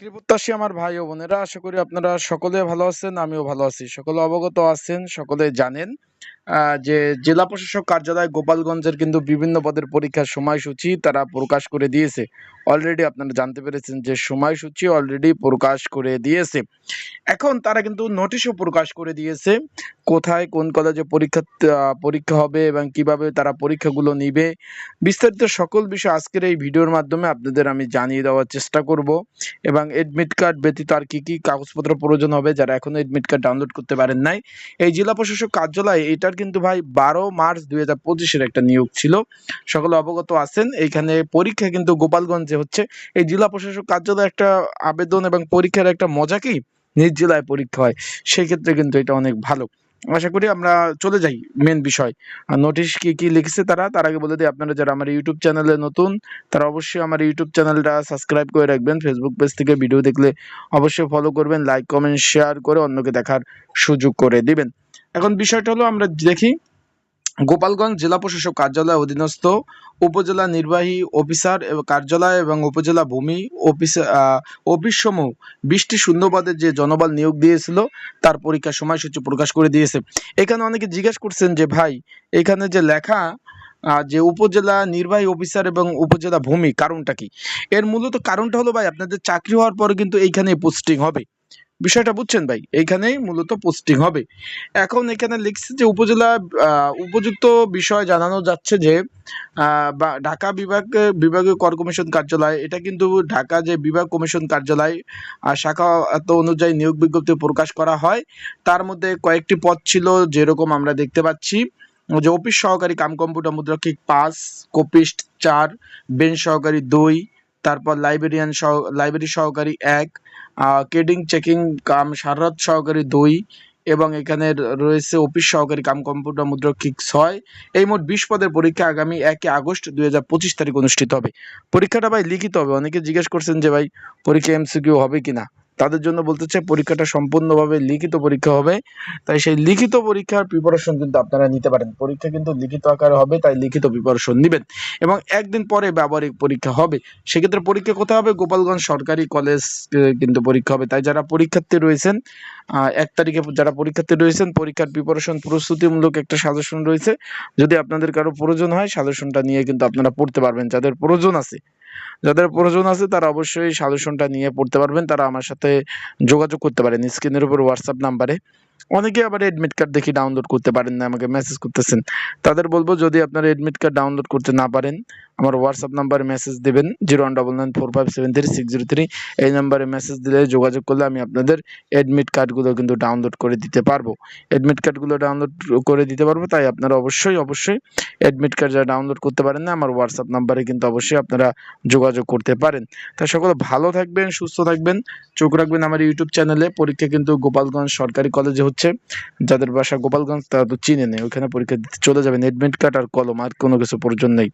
কৃপত্তাসী আমার ভাই ও বোনেরা, আশা করি আপনারা সকলে ভালো আছেন, আমিও ভালো আছি। সকলে অবগত আছেন, সকলে জানেন। যে জেলা প্রশাসক কার্যালয় গোপালগঞ্জের কিন্তু বিভিন্ন পদের পরীক্ষার সময়সূচি তারা প্রকাশ করে দিয়েছে। অলরেডি আপনারা জানতে পেরেছেন যে সময়সূচি অলরেডি প্রকাশ করে দিয়েছে। এখন তারা কিন্তু নোটিশও প্রকাশ করে দিয়েছে কোথায় কোন কলেজে পরীক্ষা পরীক্ষা হবে এবং কীভাবে তারা পরীক্ষাগুলো নিবে। বিস্তারিত সকল বিষয় আজকের এই ভিডিওর মাধ্যমে আপনাদের আমি জানিয়ে দেওয়ার চেষ্টা করব এবং এডমিট কার্ড ব্যতীত আর কি কি কাগজপত্র প্রয়োজন হবে যারা এখনও এডমিট কার্ড ডাউনলোড করতে পারেন নাই। এই জেলা প্রশাসক কার্যালয় এটার কিন্তু ভাই বারো মার্চ দুই হাজার পঁচিশের একটা নিয়োগ ছিল। সকলে অবগত আছেন। এইখানে পরীক্ষা কিন্তু গোপালগঞ্জে হচ্ছে। এই জেলা প্রশাসক কার্যালয় একটা আবেদন এবং পরীক্ষার একটা মজা কি? নিজ জেলায় পরীক্ষা হয়। সেক্ষেত্রে কিন্তু এটা অনেক ভালো। আশা করি আমরা চলে যাই মেন বিষয়। নোটিশ কি কি লিখেছে তারা? তার আগে বলে দিই, আপনারা যারা আমার ইউটিউব চ্যানেলে নতুন, তারা অবশ্যই আমার ইউটিউব চ্যানেলটা সাবস্ক্রাইব করে রাখবেন। ফেসবুক পেজ থেকে ভিডিও দেখলে অবশ্যই ফলো করবেন লাইক কমেন্ট শেয়ার করে অন্যকে দেখার সুযোগ করে দিবেন। এখন বিষয়টা হলো, আমরা দেখি, গোপালগঞ্জ জেলা প্রশাসক কার্যালয় অধীনস্থ উপজেলা নির্বাহী অফিসার কার্যালয় এবং উপজেলা ভূমি অফিস অফিস সমূহ বিশটি শূন্যপদের যে জনবল নিয়োগ দিয়েছিল, তার পরীক্ষার সময়সূচি প্রকাশ করে দিয়েছে। এখানে অনেকে জিজ্ঞেস করছেন যে, ভাই, এখানে যে লেখা যে উপজেলা নির্বাহী অফিসার এবং উপজেলা ভূমি, কারণটা কি? এর মূলত কারণটা হলো, ভাই, আপনাদের চাকরি হওয়ার পরে কিন্তু এইখানে পোস্টিং হবে। বিষয়টা বুঝছেন ভাই? এইখানেই মূলত পোস্টিং হবে। এখন এখানে লিখছে যে উপজেলা উপযুক্ত বিষয় জানানো যাচ্ছে যে ঢাকা বিভাগ, বিভাগীয় কর কমিশন কার্যালয়, এটা কিন্তু ঢাকা যে বিভাগ কমিশন কার্যালয় শাখা অনুযায়ী নিয়োগ বিজ্ঞপ্তি প্রকাশ করা হয়। তার মধ্যে কয়েকটি পদ ছিল যেরকম আমরা দেখতে পাচ্ছি। যে অফিস সহকারী কাম কম্পিউটার মুদ্রাক্ষিক পাঁচ, কপিস্ট চার, বেঞ্চ সহকারী দুই তারপর লাইব্রেরিয়ান সহ লাইব্রেরি সহকারী এক কেডিং চেকিং কাম, সাররাত সহকারী দুই এবং এখানে রয়েছে অফিস সহকারী কাম কম্পিউটার মুদ্রাক্ষিক ছয়। এই মোট বিশ পদের পরীক্ষা আগামী একে আগস্ট দুই হাজার পঁচিশ তারিখ অনুষ্ঠিত হবে। পরীক্ষাটা ভাই লিখিত হবে। অনেকে জিজ্ঞেস করছেন যে ভাই পরীক্ষা এমসিকিউ হবে কিনা। তাদের জন্য বলতে চাই, পরীক্ষাটা সম্পূর্ণভাবে লিখিত পরীক্ষা হবে। তাই সেই লিখিত পরীক্ষার প্রিপারেশন কিন্তু আপনারা নিতে পারেন। পরীক্ষা কিন্তু লিখিত আকারে হবে, তাই লিখিত প্রিপারেশন নেবেন। এবং একদিন পরে ব্যবহারিক পরীক্ষা হবে। সেক্ষেত্রে পরীক্ষা কোথায় হবে? গোপালগঞ্জ সরকারি কলেজ কিন্তু পরীক্ষা হবে। তাই যারা পরীক্ষার্থী রয়েছেন এক তারিখে যারা পরীক্ষার্থী রয়েছেন, পরীক্ষার প্রিপারেশন প্রস্তুতিমূলক একটা সাজেশন রয়েছে। যদি আপনাদের কারও প্রয়োজন হয় সাজেশনটা নিয়ে কিন্তু আপনারা পড়তে পারবেন। যাদের প্রয়োজন আছে যাদের প্রয়োজন আছে তারা অবশ্যই সাজেশনটা নিয়ে পড়তে পারবেন। তারা আমার সাথে যোগাযোগ করতে পারেন স্ক্রিনের উপর হোয়াটসঅ্যাপ নাম্বারে অনেকে আবার এডমিট কার্ড দেখি ডাউনলোড করতে পারেন না, আমাকে মেসেজ করতেছেন। তাদের বলব, যদি আপনারা এডমিট কার্ড ডাউনলোড করতে না পারেন, আমার হোয়াটসঅ্যাপ নাম্বারে মেসেজ দেবেন zero one double nine four five seven three six zero three এই নাম্বারে মেসেজ দিলে, যোগাযোগ করলে আমি আপনাদের এডমিট কার্ডগুলো কিন্তু ডাউনলোড করে দিতে পারব। এডমিট কার্ডগুলো ডাউনলোড করে দিতে পারব, তাই আপনারা অবশ্যই অবশ্যই এডমিট কার্ড যারা ডাউনলোড করতে পারেন না, আমার হোয়াটসঅ্যাপ নাম্বারে কিন্তু অবশ্যই আপনারা যোগাযোগ করতে পারেন। তাই সকলে ভালো থাকবেন, সুস্থ থাকবেন, চোখ রাখবেন আমার ইউটিউব চ্যানেলে পরীক্ষা কিন্তু গোপালগঞ্জ সরকারি কলেজে হচ্ছে, যাদের বাসা গোপালগঞ্জ, তারা তো চিনে নেই। ওখানে পরীক্ষা দিতে চলে যাবেন এডমিট কার্ড আর কলম, আর কোনো কিছু প্রয়োজন নেই।